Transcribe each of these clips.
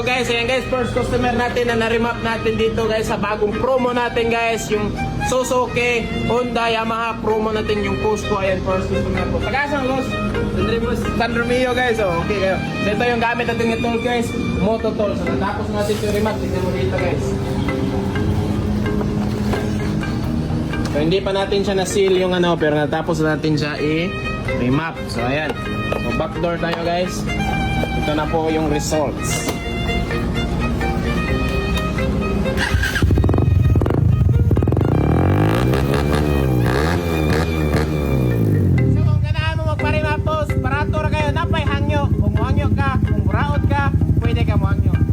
guys, ayan guys, first customer natin na na-remap natin dito guys sa bagong promo natin guys, yung Suzuki, Honda, Yamaha promo natin yung Cusco. Ayan, first customer ko. Tagasang los, San Romeo guys, oh, okay kayo. So ito yung gamit natin ng tool guys, Moto Tool. So natapos natin yung remap, tingnan mo dito guys. So hindi pa natin siya na-seal yung ano, pero natapos natin siya i-remap. So ayan, so backdoor tayo guys. Ito na po yung results. So kung ganahan mo magparimapos, parato ra kayo, napay hangyo. Kung muhangyo ka, kung muraot ka, pwede ka muhangyo. So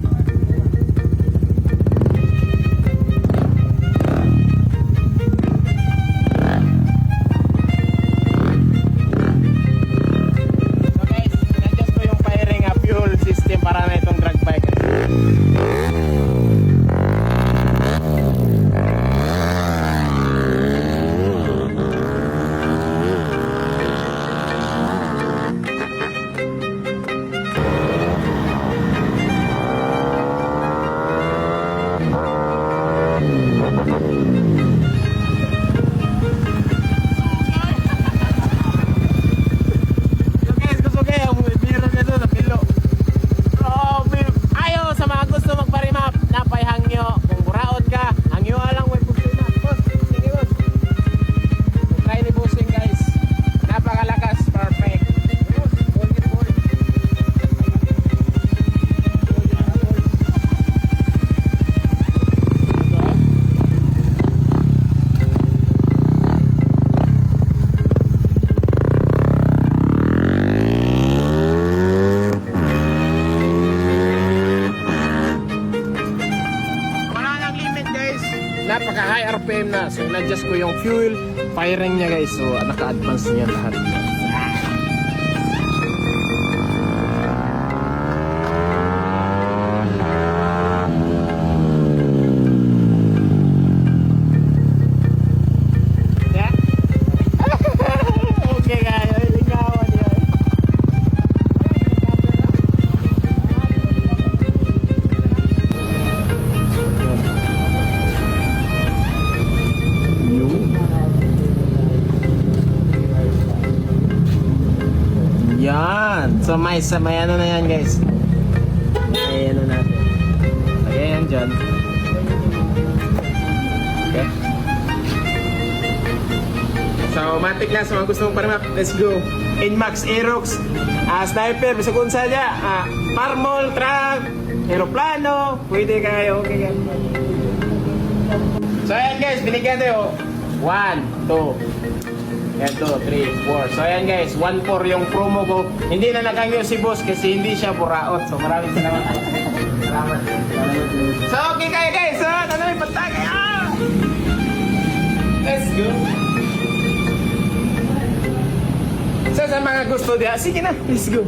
Napaka high RPM na. So in-adjust ko yung fuel, firing niya guys. So naka-advance niya lahat. Yan. So may, sa may ano na yan guys. May ano natin. Lagay yan dyan. Okay. So matik na sa mga gusto mong parimap. Let's go. Inmax, Aerox, ah, Sniper, bisa kung sa dya, ah, Parmol, Truck, Aeroplano, pwede kayo. Okay yan. So ayan guys, binigyan tayo. 1, 2, 2, 3, 4. So ayan guys, 1, 4 yung promo ko. Hindi na nakangyo si boss kasi hindi siya buraot. So maraming salamat. salamat. So okay kayo guys. So na yung pantagay. Ah! Let's go. So sa mga gusto diya, sige na, let's go.